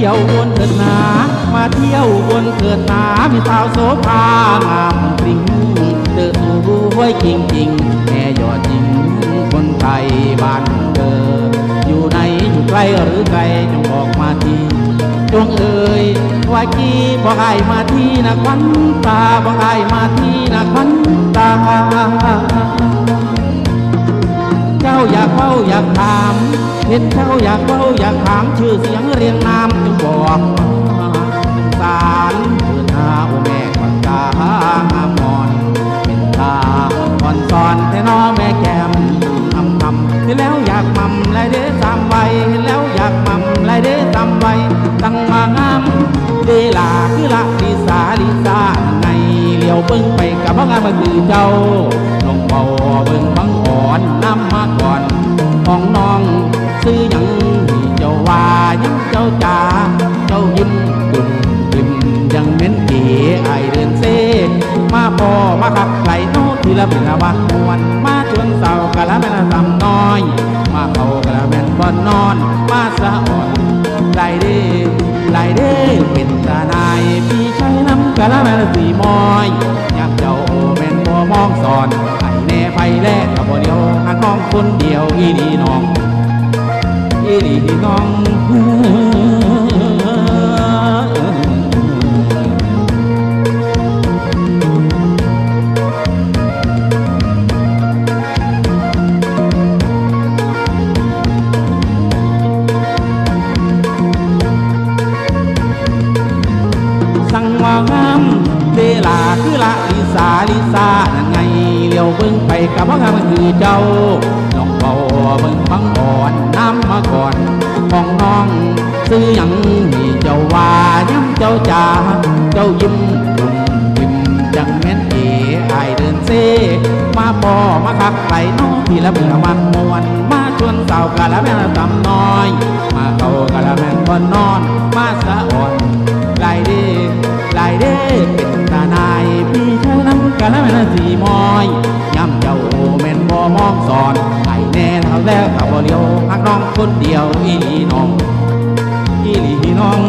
ที่ยวบนเถิดหนา มาเที่ยวบนเถิดหนา มีสาวโสภางามปริงเติบสวยจริงจริงแม่ยอดจริง คนไทยบ้านเกิดอยู่ไหนอยู่ใกล้หรือไกลจงบอกมาทีจงเอ่ยว่ากี้บอกไอมาที่นักวันตาบอกไอมาที่นักวันตา เจ้าอยากเฝ้าอยากถาม เห็นเจ้าอยากเฝ้าอยากถามชื่อเสียงเรียงนามจงบอกมาสารเถิดนาโอแม่ขวัญตางามมอน เป็นตาอ่อนสอนแต่น้อแม่แก้มทำทำเห็นแล้วอยากมั่มไรเด้ตามไวเห็นแล้วอยากมั่มไรเด้ตามไวตั้งมางามเดลาคือละลิสาลิสาในเลี้ยวเบิ่งไปกับพ่องามมาคือเจ้า จ้าจ๋าเจ้ายิ้มดุ่มยิ้มยังเหม็นเก๋ไอายเดินเซมาพอมาขับไหลโน้ทีละเป็นละวันมวนมาชวนเสากะละแม่ละตำน้อย มาเขากะละแม่นบอนนอน มาสะอ่อนไหลเด้ไหลเด้เป็นตาหนายพี่ชายน้ำกะละแม่ละสีมอยยามเจ้าแม่นบ่มองสอนไอแน่ไปแลกกับบ่เดียวหัน้องคนเดียวอีดีน้องอีดีน้อง สั่งว่างามเดลาคือละลิสาลิสานั่นไงเลี้ยวเบิ่งไปกับว่างามคือเจ้าน้องเบาเบิ่งฟังอ่อนน้ำมาก่อนของน้องซื้อหยังนี่เจ้าว่าย้ำเจ้าจ๋าเจ้ายิ้มรุ่มยิ้มจังแม่นเอไอเดินเซมาพอมาคักไหลน้องพี่ละเบื่อมันมวนมาชวนสาวกะละแม่ตำน้อย มาเขากะละแม่นบนนอน มาสะอ่อนลายเด้ มองสอนไอแน่เท่าแล้วกับบ่เลียวพักน้องคนเดียวอีหลีน้องอีหลีน้อง